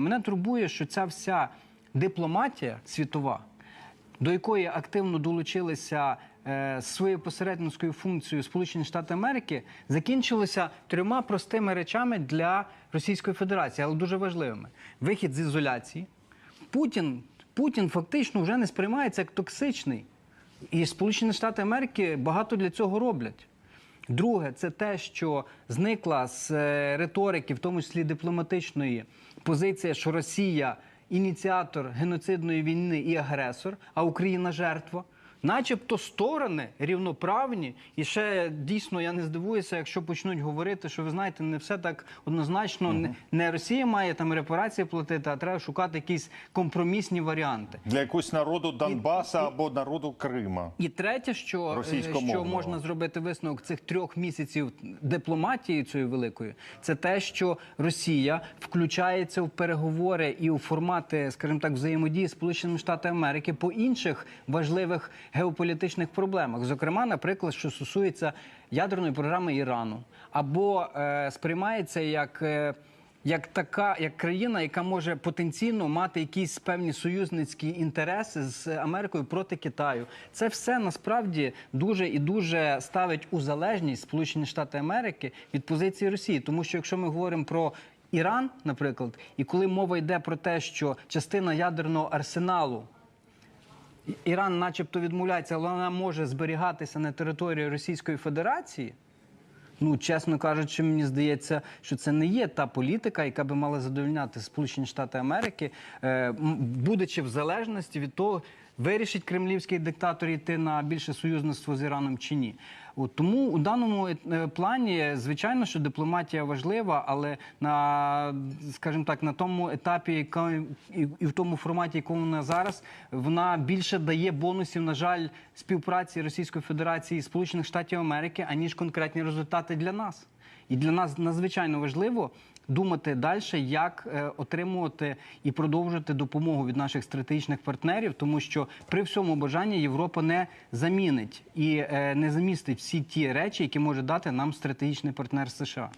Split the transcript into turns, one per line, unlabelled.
Мене турбує, що ця вся дипломатія світова, до якої активно долучилися е, своєю посередницькою функцією Сполучені Штати Америки, закінчилося трьома простими речами для Російської Федерації, але дуже важливими: вихід з ізоляції. Путін, Путін фактично вже не сприймається як токсичний. І Сполучені Штати Америки багато для цього роблять. Друге, це те, що зникла з е, риторики, в тому числі дипломатичної, позиція, що Росія ініціатор геноцидної війни і агресор, а Україна жертва. Начебто сторони рівноправні, і ще дійсно я не здивуюся, якщо почнуть говорити, що ви знаєте, не все так однозначно. Не, не Росія має там репарації платити, а треба шукати якісь компромісні варіанти.
Для якогось народу Донбаса або народу Крима.
І третє, що, е, що можна зробити висновок цих трьох місяців дипломатії цієї великої, це те, що Росія включається в переговори і у формати, скажімо так, взаємодії з Сполученими Штатами Америки по інших важливих геополітичних проблемах. Зокрема, наприклад, що стосується ядерної програми Ірану, або е, сприймається як. Е, як така, як країна, яка може потенційно мати якісь певні союзницькі інтереси з Америкою проти Китаю, це все насправді дуже і дуже ставить у залежність Сполучені Штати Америки від позиції Росії. Тому що якщо ми говоримо про Іран, наприклад, і коли мова йде про те, що частина ядерного арсеналу Іран, начебто, відмовляється, але вона може зберігатися на території Російської Федерації. Ну, чесно кажучи, мені здається, що це не є та політика, яка би мала задовольняти Сполучені Штати Америки, е, будучи в залежності від того, вирішить кремлівський диктатор йти на більше союзництво з Іраном чи ні. От, тому у даному е, плані, звичайно, що дипломатія важлива, але на, скажімо так, на тому етапі, і в тому форматі, якому вона зараз, вона більше дає бонусів, на жаль, співпраці Російської Федерації і Сполучених Штатів Америки, аніж конкретні результати для нас. І для нас надзвичайно важливо думати далі, як е, отримувати і продовжувати допомогу від наших стратегічних партнерів, тому що при всьому бажанні Європа не замінить і е, не замістить всі ті речі, які може дати нам стратегічний партнер США.